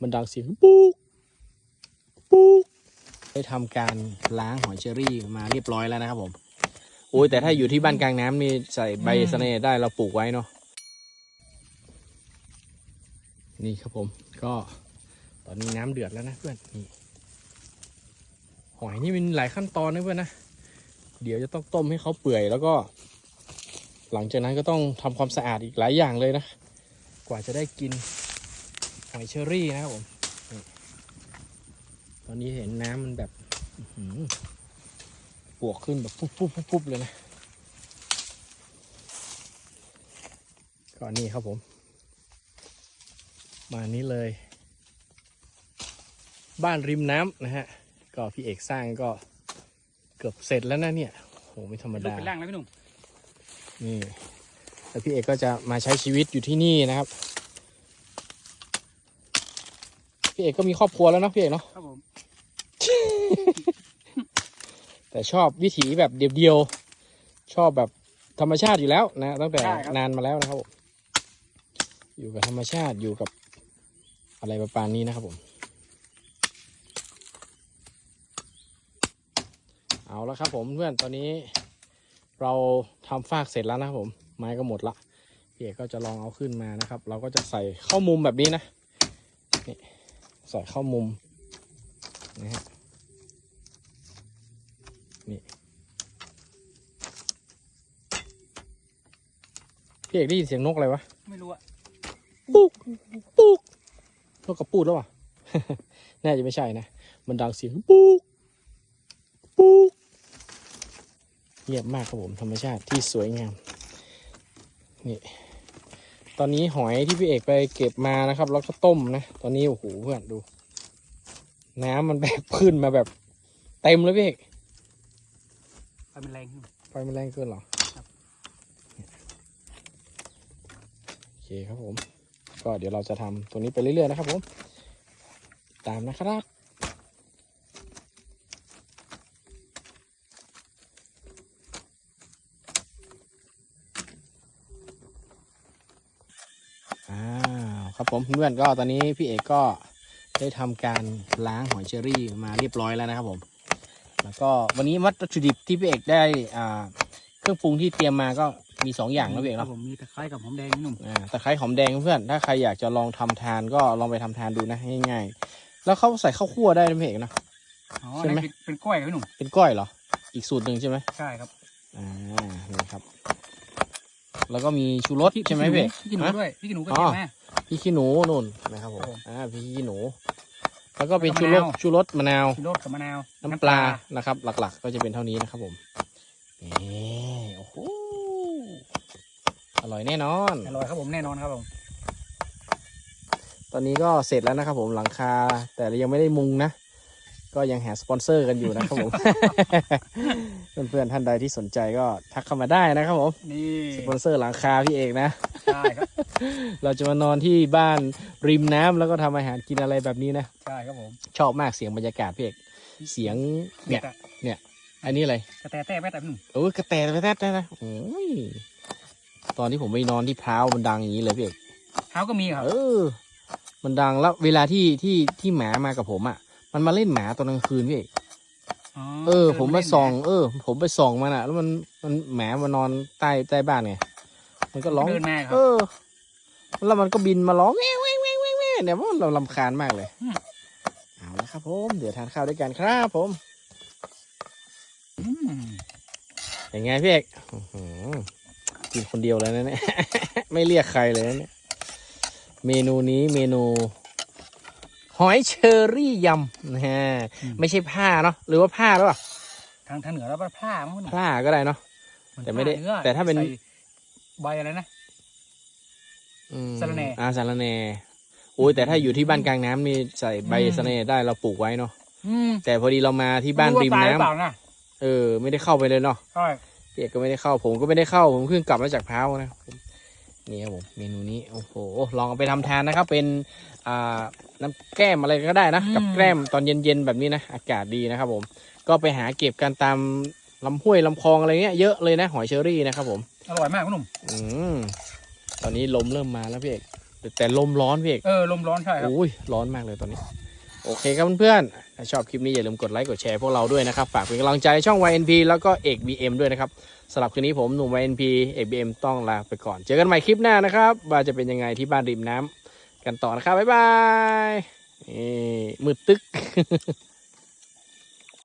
มันดังเสียงปุ๊กปุ๊กได้ทำการล้างหอยเชอรี่มาเรียบร้อยแล้วนะครับผมโอ้ยแต่ถ้าอยู่ที่บ้านกลางน้ำนี่ใส่ใบสะเนได้เราปลูกไว้เนาะนี่ครับผมก็ตอนนี้น้ำเดือดแล้วนะเพื่อนนี่หอยนี่มันหลายขั้นตอนนะเพื่อนนะเดี๋ยวจะต้องต้มให้เขาเปื่อยแล้วก็ หลังจากนั้นก็ต้องทำความสะอาดอีกหลายอย่างเลยนะ กว่าจะได้กิน หอยเชอรี่นะครับผมนี่ตอนนี้เห็นน้ำมันแบบอื้อหือปวกขึ้นแบบปุ๊บปุ๊บปุ๊บปุ๊บเลยนะก็นี่ครับผม มานี้เลย บ้านริมน้ำนะฮะ ก็พี่เอกสร้างก็เกือบเสร็จแล้วนะเนี่ยโหไม่ธรรมเป็นรูปดาเป็นร่างแล้วพี่หนุ่มนี่แล้วพี่เอกก็จะมาใช้ชีวิตอยู่ที่นี่นะครับ พี่เอกก็มีครอบครัวแล้วเนาะพี่เอกเนาะครับผมแต่ชอบวิถีแบบเดียวๆชอบแบบธรรมชาติอยู่แล้วนะตั้งแต่นานมาแล้วนะครับผมอยู่กับธรรมชาติอยู่กับอะไรประมาณนี้นะครับผม เอาแล้วครับผมเพื่อนตอนนี้ เราทำฟากเสร็จแล้วนะครับผม ไม้ก็หมดละพี่เอกก็จะลองเอาขึ้นมานะครับ เราก็จะใส่เข้ามุมแบบนี้นะนี่ ใส่เข้ามุมนะฮะพี่เอกได้ยินเสียงนกอะไรวะ ไม่รู้อะปุ๊กปุ๊กนกกระปูดแล้ววะ น่าจะไม่ใช่นะ มันดังเสียงปุ๊กปุ๊กเงียบมากครับผมธรรมชาติที่สวยงาม นี่ ตอนนี้หอยที่พี่เอกไปเก็บมานะครับ แล้วก็ต้มนะ ตอนนี้โอ้โหเพื่อนดู น้ำมันแบบขึ้นมาแบบเต็มเลยพี่เอกไฟมันแรงพี่หนุ่มไฟมันแรงเกินเหรอครับโอเคครับผม ก็เดี๋ยวเราจะทำตัวนี้ไปเรื่อยๆนะครับผม ตามนะครับ ครับผมเพื่อนๆก็ตอนนี้พี่เอกก็ได้ทำการล้างหอยเชอรี่มาเรียบร้อยแล้วนะครับผม แล้วก็วันนี้วัตถุดิบที่พี่เอกได้อ่าเครื่องปรุงที่เตรียมมาก็มีสองอย่างนะพี่เอกครัเนาะบผมมีตะไคร้กับหอมแดงพี่หนุ่มอ่าตะไคร้หอมแดงเพื่อนถ้าใครอยากจะลองทำทานก็ลองไปทำทานดูนะง่ายๆแล้วเขาใส่ข้าวคั่วได้นะพี่เอกนะ อ๋อใช่ไหมอันนี้เป็นเป็นกล้วยครับพี่หนุ่มเป็นก้อยเหรอ อีกสูตรหนึ่งใช่ไหมใช่ครับอ่านี่ครับ แล้วก็มีชูรสใช่ไหมพี่เอก พี่กินหนูฮะ ด้วยพี่กินหนูก็อ๋อ เก็บมาพี่ขี้หนูนู่นนะครับผมครับผมอ่าพี่ขี้หนู แล้วก็เป็นแล้วก็ชูรสมะนาวชูรสมะนาวชิโรสกับมะนาว น้ำปลานะครับ หลักๆ ก็จะเป็นเท่านี้นะครับผมนี่โอ้โหอร่อยแน่นอนอร่อยครับผมแน่นอนครับผมตอนนี้ก็เสร็จแล้วนะครับผมหลังคา แต่ยังไม่ได้มุงนะ ก็ยังหาสปอนเซอร์กันอยู่นะครับผม เพื่อนๆท่านใดที่สนใจก็ทักเข้ามาได้นะครับผมนี่สปอนเซอร์หลังคาพี่เอกนะ ใช่ครับ เราจะมานอนที่บ้านริมน้ำแล้วก็ทำอาหารกินอะไรแบบนี้นะ ใช่ครับผม ชอบมากเสียงบรรยากาศพี่เอกเสียงเนี่ยเด็ดอะอันนี้อะไรกระแตแต้แป๊ดอะพี่หนุ่มโอ้ยกระแตไปแท้ๆนะโอ้ยตอนที่ผมไปนอนที่พร้าวมันดังอย่างนี้เลยพี่เอกเท้าก็มีครับเออ มันดังแล้วเวลาที่ที่ที่หมามากับผมอะ มันมาเล่นหมาตอนกลางคืนพี่เอก เออ ผมมาส่อง เออ ผมไปส่องมันอะ แล้วมันมันหมามานอนใต้ใต้บ้านไงมันก็ร้องเดินมาครัเอบอแล้วมันก็บินมาร้องแว่แว่แว่แว่แว่เนี่ยว่าเราลำคาญมากเลยอืม เอาละครับ ผมเดี๋ยวทานข้าวด้วยกันครับผมมเป็นไงพี่เอกอื้อหือกินคนเดียวเลยนะเนี่ย ไม่เรียกใครเลยนะเนี่ยเมนูนี้เมนู หอยเชอรี่ยำนะฮะไม่ใช่ผ้าเนาะหรือว่าผ้าหรือเปล่าทางทางเหนือแล้วก็พลามั้งพี่หนุ่มผ้าก็ได้เนาะแต่ไม่ได้ผ้นื้อแต่ถ้าเป็นใส่ใบอะไรนะอืมสะระแหน่อ่าสาระแหน่โอ้ยแต่ถ้าอยู่ที่บ้านกลางน้ำนี่ใส่ใบอืมสะระแหน่ได้เราปลูกไว้เนาะอืมแต่พอดีเรามาที่บ้านริมไรู้ว่ตยหน้ำอเปล่านะเออ ไม่ได้เข้าไปเลยเนาะใช่พี่เอกก็ไม่ได้เข้าผมก็ไม่ได้เข้าผมเพิ่งกลับมาจากพร้าวนะผม นี่ครับผมเมนูนี้โอ้โหลองเอาไปทำทานนะครับ เป็นอ่าน้ำแก้มอะไรก็ได้นะ กับแกล้มตอนเย็นๆแบบนี้นะอากาศดีนะครับ ผม ก็ไปหาเก็บกันตามลำห้วยลำคลองอะไรเงี้ยเยอะเลยนะหอยเชอรี่นะครับผมอร่อยมากพี่หนุ่มอืมตอนนี้ลมเริ่มมาแล้วพี่เอกแต่ลมร้อนพี่เอกเออลมร้อนใช่ครับโอ้ยร้อนมากเลยตอนนี้ โอเคครับเพื่อนๆถ้าชอบคลิปนี้อย่าลืมกดไลค์กดแชร์พวกเราด้วยนะครับ ฝากเป็นกำลังใจช่อง YNP แล้วก็เอก BM ด้วยนะครับสำหรับคืนนี้ผมหนุ่ม YNP เอก BM ต้องลาไปก่อน เจอกันใหม่คลิปหน้านะครับ ว่าจะเป็นยังไงที่บ้านริมน้ำกันต่อนะครับ บ๊ายบายมืดตึก